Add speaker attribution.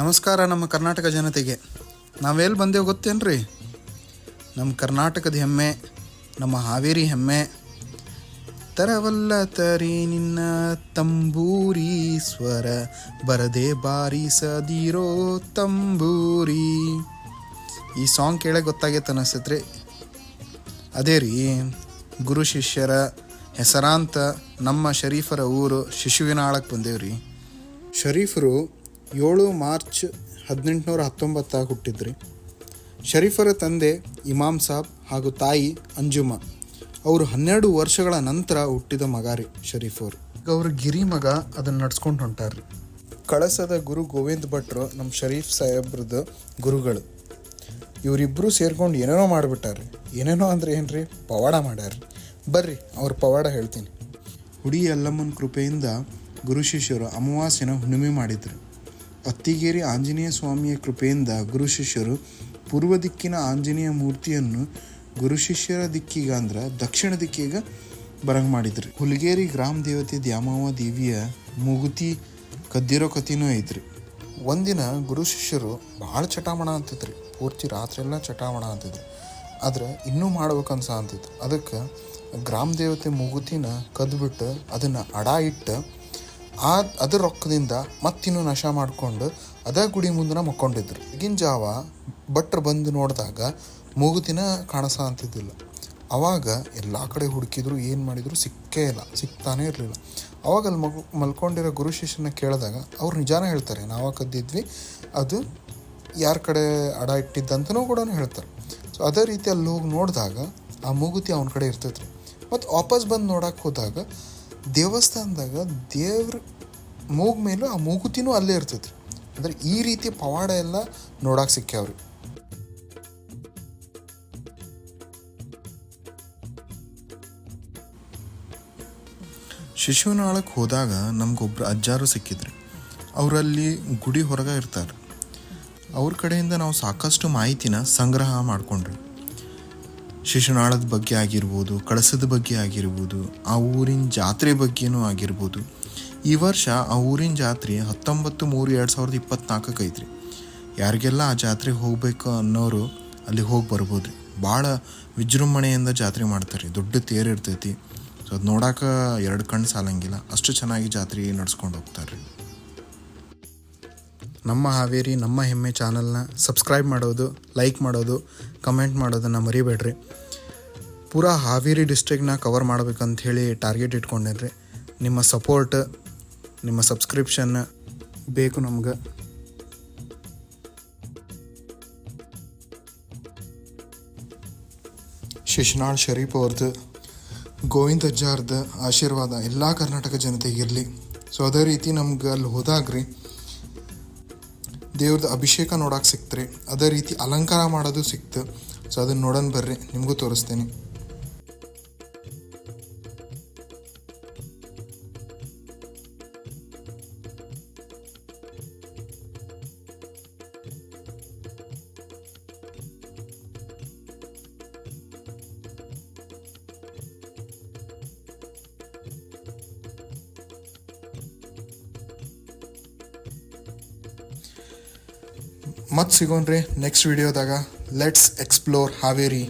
Speaker 1: ನಮಸ್ಕಾರ ನಮ್ಮ ಕರ್ನಾಟಕ ಜನತೆಗೆ ನಾವೆಲ್ಲಿ ಬಂದೇವು ಗೊತ್ತೇನ್ರಿ ನಮ್ಮ ಕರ್ನಾಟಕದ ಹೆಮ್ಮೆ ನಮ್ಮ ಹಾವೇರಿ ಹೆಮ್ಮೆ ತರವಲ್ಲ ತರಿ ನಿನ್ನ ತಂಬೂರಿ ಸ್ವರ ಬರದೆ ಬಾರಿಸದಿರೋ ತಂಬೂರಿ ಈ ಸಾಂಗ್ ಕೇಳೇ ಗೊತ್ತಾಗೈತೆ ಅನ್ನಿಸ್ತೈತ್ರಿ ಅದೇ ರೀ ಗುರು ಶಿಷ್ಯರ ಹೆಸರಾಂತ ನಮ್ಮ ಶರೀಫರ ಊರು ಶಿಶುವಿನ ಆಳಕ್ಕೆ ಬಂದೇವ್ರಿ
Speaker 2: ಶರೀಫರು ಏಳು ಮಾರ್ಚ್ ಹದಿನೆಂಟುನೂರ ಹತ್ತೊಂಬತ್ತಾಗ ಹುಟ್ಟಿದ್ರಿ ಶರೀಫರ ತಂದೆ ಇಮಾಮ್ ಸಾಬ್ ಹಾಗೂ ತಾಯಿ ಅಂಜುಮ ಅವರು ಹನ್ನೆರಡು ವರ್ಷಗಳ ನಂತರ ಹುಟ್ಟಿದ ಮಗ ರೀ ಶರೀಫವರು
Speaker 3: ಅವರು ಅವ್ರ ಗಿರಿ ಮಗ ಅದನ್ನು ನಡ್ಸ್ಕೊಂಡು ಹೊಂಟಾರ್ರಿ
Speaker 4: ಕಳಸದ ಗುರು ಗೋವಿಂದ್ ಭಟ್ರು ನಮ್ಮ ಶರೀಫ್ ಸಾಹೇಬ್ರದ್ದು ಗುರುಗಳು ಇವರಿಬ್ಬರು ಸೇರ್ಕೊಂಡು ಏನೇನೋ ಮಾಡಿಬಿಟ್ಟಾರ್ರಿ ಏನೇನೋ ಅಂದರೆ ಏನು ರೀ ಪವಾಡ ಮಾಡ್ಯಾರ್ರಿ ಬರ್ರಿ ಅವ್ರ ಪವಾಡ ಹೇಳ್ತೀನಿ
Speaker 5: ಹುಡಿ ಅಲ್ಲಮ್ಮನ ಕೃಪೆಯಿಂದ ಗುರು ಶಿಷ್ಯರು ಅಮಾವಾಸ್ಯನ ಹುಣ್ಣಿಮೆ ಮಾಡಿದ್ರು ಅತ್ತಿಗೇರಿ ಆಂಜನೇಯ ಸ್ವಾಮಿಯ ಕೃಪೆಯಿಂದ ಗುರು ಶಿಷ್ಯರು ಪೂರ್ವ ದಿಕ್ಕಿನ ಆಂಜನೇಯ ಮೂರ್ತಿಯನ್ನು ಗುರು ಶಿಷ್ಯರ ಅಂದ್ರೆ ದಕ್ಷಿಣ ದಿಕ್ಕಿಗ ಬರಂಗ್ ಮಾಡಿದ್ರಿ ಹುಲಗೇರಿ ಗ್ರಾಮ ದೇವತೆ ದ್ಯಾಮವ್ವ ದೇವಿಯ ಮುಗುತಿ ಕದ್ದಿರೋ ಕಥೆಯೂ ಐತ್ರಿ
Speaker 6: ಒಂದಿನ ಗುರು ಶಿಷ್ಯರು ಭಾಳ ಚಟಾವಣ ಅಂತಿದ್ರಿ ಪೂರ್ತಿ ರಾತ್ರಿ ಚಟಾವಣ ಚಟಾಮಣ ಅಂತಿದ್ರು ಆದ್ರೆ ಇನ್ನೂ ಮಾಡ್ಬೇಕನ್ಸ ಅಂತಿತ್ತು ಅದಕ್ಕೆ ಗ್ರಾಮ ದೇವತೆ ಮುಗುತಿನ ಕದ್ಬಿಟ್ಟು ಅದನ್ನು ಅಡ ಇಟ್ಟು ಆ ಅದರ ರೊಕ್ಕದಿಂದ ಮತ್ತಿನ್ನೂ ನಶ ಮಾಡಿಕೊಂಡು ಅದೇ ಗುಡಿ ಮುಂದನ ಮಕ್ಕೊಂಡಿದ್ರು ಈಗಿನ ಜಾವ ಭಟ್ರು ಬಂದು ನೋಡಿದಾಗ ಮೂಗುತಿನ ಕಾಣಿಸ ಅಂತಿದ್ದಿಲ್ಲ ಆವಾಗ ಎಲ್ಲ ಕಡೆ ಹುಡುಕಿದ್ರು ಏನು ಮಾಡಿದ್ರು ಸಿಕ್ಕೇ ಇಲ್ಲ ಸಿಗ್ತಾನೆ ಇರಲಿಲ್ಲ ಅವಾಗ ಅಲ್ಲಿ ಮಗು ಮಲ್ಕೊಂಡಿರೋ ಗುರು ಶಿಷ್ಯನ ಕೇಳಿದಾಗ ಅವ್ರು ನಿಜಾನ ಹೇಳ್ತಾರೆ ನಾವು ಕದ್ದಿದ್ವಿ ಅದು ಯಾರ ಕಡೆ ಅಡ ಇಟ್ಟಿದ್ದಂತನೂ ಕೂಡ ಹೇಳ್ತಾರೆ ಸೊ ಅದೇ ರೀತಿ ಅಲ್ಲಿ ಹೋಗಿ ನೋಡಿದಾಗ ಆ ಮೂಗುತಿ ಅವನ ಕಡೆ ಇರ್ತೈತ್ರಿ ಮತ್ತು ವಾಪಸ್ ಬಂದು ನೋಡೋಕೆ ಹೋದಾಗ ದೇವಸ್ಥಾನದಾಗ ದೇವ್ರ ಮೂಗ್ ಮೇಲೂ ಆ ಮೂಗುತಿನೂ ಅಲ್ಲೇ ಇರ್ತೈತ್ರಿ ಅಂದರೆ ಈ ರೀತಿ ಪವಾಡ ಎಲ್ಲ ನೋಡಕ್ಕೆ ಸಿಕ್ಕ್ಯಾವ್ರಿ
Speaker 7: ಶಿಶುನಾಳಕ್ಕೆ ಹೋದಾಗ ನಮಗೊಬ್ಬರು ಅಜ್ಜಾರು ಸಿಕ್ಕಿದ್ರಿ ಅವರಲ್ಲಿ ಗುಡಿ ಹೊರಗೆ ಇರ್ತಾರೆ ಅವ್ರ ಕಡೆಯಿಂದ ನಾವು ಸಾಕಷ್ಟು ಮಾಹಿತಿನ ಸಂಗ್ರಹ ಮಾಡಿಕೊಂಡ್ರಿ ಶಿಶುನಾಳದ ಬಗ್ಗೆ ಆಗಿರ್ಬೋದು ಕಳಸದ ಬಗ್ಗೆ ಆಗಿರ್ಬೋದು ಆ ಊರಿನ ಜಾತ್ರೆ ಬಗ್ಗೆನೂ ಆಗಿರ್ಬೋದು ಈ ವರ್ಷ ಆ ಊರಿನ ಜಾತ್ರೆ ಹತ್ತೊಂಬತ್ತು ಮೂರು ಎರಡು ಸಾವಿರದ ಇಪ್ಪತ್ನಾಲ್ಕಕ್ಕೆ ಐತ್ರಿ ಯಾರಿಗೆಲ್ಲ ಆ ಜಾತ್ರೆಗೆ ಹೋಗಬೇಕು ಅನ್ನೋರು ಅಲ್ಲಿ ಹೋಗಿ ಬರ್ಬೋದು ಭಾಳ ವಿಜೃಂಭಣೆಯಿಂದ ಜಾತ್ರೆ ಮಾಡ್ತಾರೆ ದೊಡ್ಡ ತೇರು ಇರ್ತೈತಿ ಸೊ ಅದು ನೋಡೋಕೆ ಎರಡು ಕಣ್ಣು ಸಾಲಂಗಿಲ್ಲ ಅಷ್ಟು ಚೆನ್ನಾಗಿ ಜಾತ್ರೆ ನಡ್ಸ್ಕೊಂಡು ಹೋಗ್ತಾರೆ ರೀ
Speaker 1: ನಮ್ಮ ಹಾವೇರಿ ನಮ್ಮ ಹೆಮ್ಮೆ ಚಾನಲ್ನ ಸಬ್ಸ್ಕ್ರೈಬ್ ಮಾಡೋದು ಲೈಕ್ ಮಾಡೋದು ಕಮೆಂಟ್ ಮಾಡೋದನ್ನು ಮರಿಬೇಡ್ರಿ ಪೂರಾ ಹಾವೇರಿ ಡಿಸ್ಟ್ರಿಕ್ನ ಕವರ್ ಮಾಡ್ಬೇಕಂತ ಹೇಳಿ ಟಾರ್ಗೆಟ್ ಇಟ್ಕೊಂಡಿದ್ರಿ ನಿಮ್ಮ ಸಪೋರ್ಟ್ ನಿಮ್ಮ ಸಬ್ಸ್ಕ್ರಿಪ್ಷನ್ ಬೇಕು ನಮ್ಗೆ
Speaker 8: ಶಿಶನಾಳ್ ಶರೀಫ್ ಅವ್ರದ್ದು ಗೋವಿಂದ ಅಜ್ಜಾರ್ದ ಆಶೀರ್ವಾದ ಎಲ್ಲ ಕರ್ನಾಟಕ ಜನತೆಗಿರಲಿ ಸೊ ಅದೇ ರೀತಿ ನಮ್ಗೆ ಅಲ್ಲಿ ಹೋದಾಗ್ರಿ ದೇವ್ರದ್ದು ಅಭಿಷೇಕ ನೋಡೋಕೆ ಸಿಕ್ತರೆ, ಅದೇ ರೀತಿ ಅಲಂಕಾರ ಮಾಡೋದು ಸಿಕ್ತು ಸೊ ಅದನ್ನು ನೋಡೋಣ ಬರ್ರಿ ನಿಮಗೂ ತೋರಿಸ್ತೇನೆ ಮತ್ತೆ ಸಿಗೋಣ್ರಿ ನೆಕ್ಸ್ಟ್ ವಿಡಿಯೋದಾಗ ಲೆಟ್ಸ್ ಎಕ್ಸ್ಪ್ಲೋರ್ ಹಾವೇರಿ